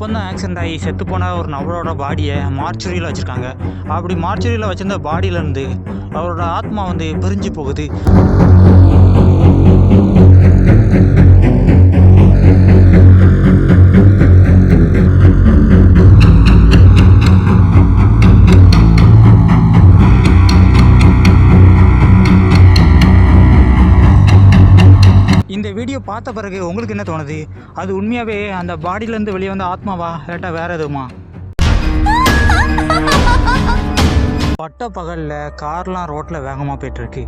அப்போ தான் ஆக்சிடென்ட் ஆகி செத்து போன ஒரு நபரோட பாடியை மார்ச்சுரியில் வச்சுருக்காங்க. அப்படி மார்ச்சுரியில் வச்சிருந்த பாடியிலேருந்து அவரோட ஆத்மா வந்து பிரிஞ்சு போகுது. இந்த வீடியோ பார்த்த பிறகு உங்களுக்கு என்ன தோணுது? அது உண்மையாகவே அந்த பாடியிலேருந்து வெளியே வந்த ஆத்மாவா? இல்லாட்டா வேற எதுவுமா? பட்ட பகலில் கார்லாம் ரோட்டில் வேகமாக போயிட்டுருக்கு.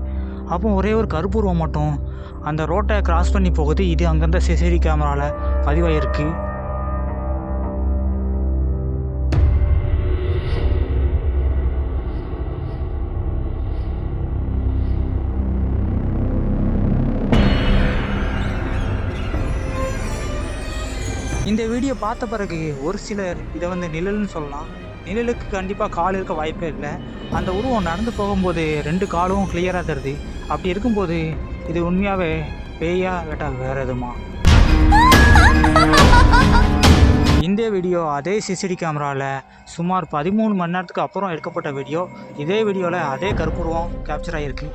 அப்போ ஒரே ஒரு கருப்பூர்வம் மட்டும். அந்த ரோட்டை கிராஸ் பண்ணி போகுது. இது அங்கேருந்த சிசிடி கேமராவில் பதிவாயிருக்கு. இந்த வீடியோ பார்த்த பிறகு ஒரு சிலர் இதை வந்து நிழல்னு சொல்லலாம். நிழலுக்கு கண்டிப்பாக கால் இருக்க வாய்ப்பே இல்லை. அந்த உருவம் நடந்து போகும்போது ரெண்டு காலும் கிளியராக தருது. அப்படி இருக்கும்போது இது உண்மையாகவே பேயா கேட்டா வேற எதுமா? இந்த வீடியோ அதே சிசிடி கேமராவில் சுமார் பதிமூணு மணி நேரத்துக்கு அப்புறம் எடுக்கப்பட்ட வீடியோ இதே வீடியோவில் அதே கருப்புருவம் கேப்சர் ஆகிருக்கு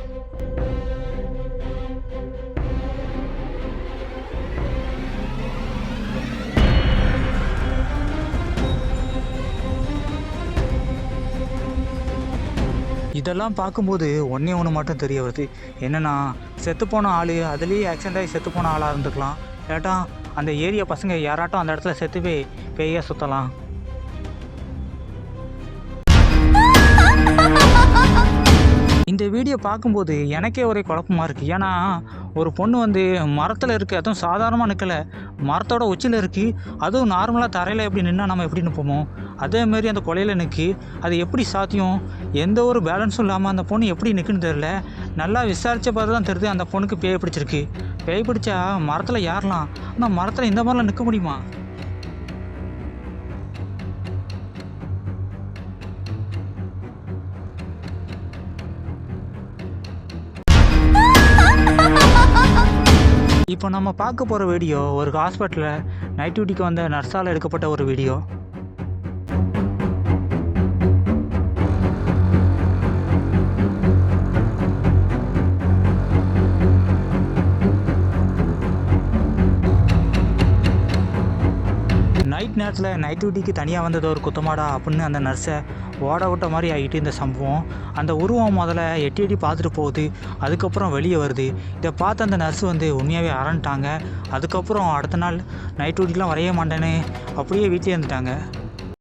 இதெல்லாம் பார்க்கும்போது ஒன்றே ஒன்று மட்டும் தெரிய வருது. என்னென்னா செத்துப்போன ஆள் அதுலேயே ஆக்சிடென்ட் ஆகி செத்துப்போன ஆளாக இருந்துக்கலாம். இல்லாட்டா அந்த ஏரியா பசங்க யாராட்டும் அந்த இடத்துல செத்து போய் பெய்ய சுற்றலாம் இந்த வீடியோ பார்க்கும்போது எனக்கே ஒரே குழப்பமா இருக்குது ஏன்னா ஒரு பொண்ணு வந்து மரத்தில் இருக்குது அதுவும் சாதாரணமாக நிற்கலை மரத்தோட உச்சியில் இருக்குது அதுவும் நார்மலாக தரையில் எப்படி நின்னால் நம்ம எப்படி நிற்போமோ அதேமாரி அந்த கொலையில் நிற்கி அது எப்படி சாத்தியம்? எந்த ஒரு பேலன்ஸும் இல்லாமல் அந்த பொண்ணு எப்படி நிற்குன்னு தெரில நல்லா விசாரித்த பார்த்து தான் தெரியுது அந்த பொண்ணுக்கு பேய் பிடிச்சிருக்கு. பேய் பிடிச்சா மரத்தில் ஏறலாம். ஆனால் மரத்தில் இந்த மாதிரிலாம் நிற்க முடியுமா? இப்போ நம்ம பார்க்க போகிற வீடியோ ஒரு ஹாஸ்பிட்டலில் நைட் டியூட்டிக்கு வந்த நர்ஸால் எடுக்கப்பட்ட ஒரு வீடியோ. நைட் நேரத்தில் நைட் டியூட்டிக்கு தனியாக வந்தது ஒரு குத்தமாடா அப்படின்னு அந்த நர்ஸை ஓட விட்ட மாதிரி ஆகிட்டு இந்த சம்பவம். அந்த உருவம் முதல்ல எட்டி எட்டி பார்த்துட்டு போகுது. அதுக்கப்புறம் வெளியே வருது. இதை பார்த்து அந்த நர்ஸ் வந்து உண்மையாகவே அரண்டாங்க அதுக்கப்புறம் அடுத்த நாள் நைட் டியூட்டிலாம் வரைய மாட்டேன்னு அப்படியே வீட்டிலே இருந்துட்டாங்க.